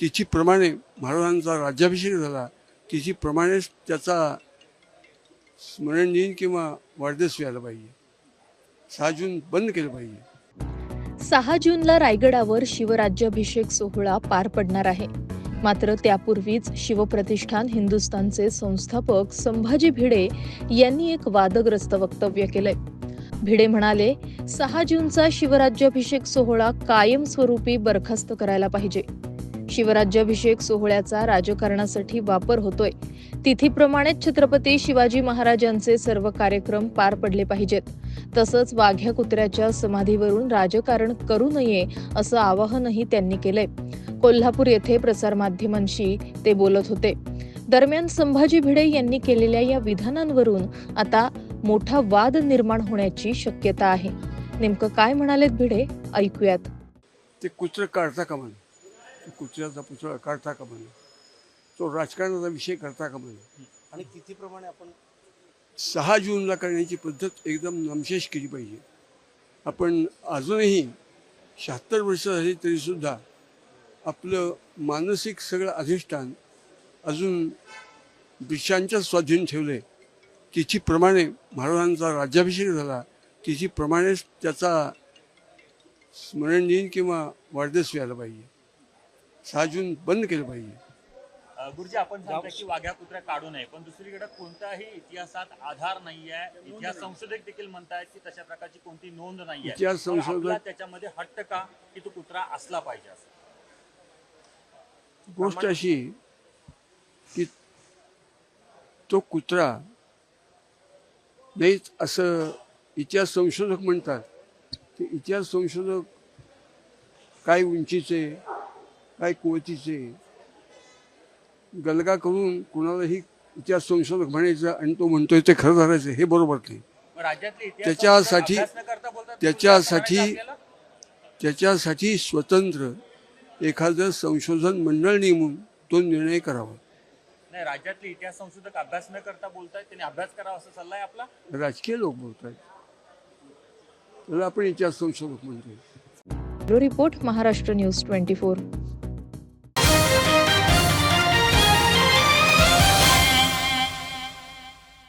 तिथीप्रमाणे महाराजांचा राज्याभिषेक झाला. तिथीप्रमाणेच त्याचा स्मरण किंवा वाढदिवस व्हायला पाहिजे. सहा जून बंद केलं पाहिजे. सहा जूनला रायगडावर शिवराज्याभिषेक सोहळा पार पडणार आहे. मात्र त्यापूर्वीच शिवप्रतिष्ठान हिंदुस्थानचे संस्थापक संभाजी भिडे यांनी एक वादग्रस्त वक्तव्य केलंय. भिडे म्हणाले सहा जूनचा शिवराज्याभिषेक सोहळा कायमस्वरूपी बरखास्त करायला पाहिजे. शिवराज्याभिषेक सोहळ्याचा राजकारणासाठी वापर होतोय. तिथीप्रमाणेच छत्रपती शिवाजी महाराजांचे सर्व कार्यक्रम पार पडले पाहिजेत. तसंच वाघ्या कुत्र्याच्या समाधीवरून राजकारण करू नये असं आवाहनही त्यांनी केलंय. कोल्हापूर येथे प्रसारमाध्यमांशी ते बोलत होते. दरम्यान संभाजी भिडे यांनी केलेल्या या विधानांवरून आता मोठा वाद निर्माण होण्याची शक्यता आहे. नेमकं काय म्हणालेत भिडे? ऐकूयात. ते कुत्र काढता का नये कुत्र्याचा पुतळा काढता कामा नये तो राजकारणाचा विषय करता कामा नये आणि तिथीप्रमाणे आपण सहा जूनला करण्याची पद्धत एकदम नामशेष केली पाहिजे. आपण अजूनही शहात्तर वर्ष झाली तरीसुद्धा आपलं मानसिक सगळं अधिष्ठान अजून ब्रिटिशांच्या स्वाधीन ठेवलं तिथीप्रमाणे महाराजांचा राज्याभिषेक झाला. तिथीप्रमाणेच त्याचा स्मरण दिन किंवा वाढदिवस व्हायला पाहिजे. सहा जून बंद केलं पाहिजे. अ, गुरुजी आपण सांगता की वाघ्या कुत्र्या काढू नये पण दुसरीकडे कोणताही इतिहासात आधार नाहीये. इतिहास संशोधक देखील म्हणतायत की तशा प्रकारची कोणती नोंद नाहीये. इतिहास संशोधक- आपला त्याच्यामध्ये हट्ट का की तो कुत्रा असला पाहिजे असं? गोष्ट अशी की तो कुत्रा नाहीच असं इतिहास संशोधक म्हणतात. ते इतिहास संशोधक काय उंचीचे काय कुवतीचे? गलगा करून कुणालाही इतिहास संशोधक म्हणायचं आणि तो म्हणतोय ते खरं धरायचं हे बरोबर नाही. मग राज्यातले इतिहास त्याच्यासाठी- त्याच्यासाठी-? त्याच्यासाठी स्वतंत्र एखादं संशोधन मंडळ नेमून तो निर्णय करावा. नाही राज्यातले इतिहास संशोधक अभ्यास न करता बोलतायत त्यांनी अभ्यास करावा असं सल्ला आहे आपला? राजकीय लोक बोलत आहेत त्याला आपण इतिहास संशोधक म्हणतोय. Bureau report Maharashtra news twenty four.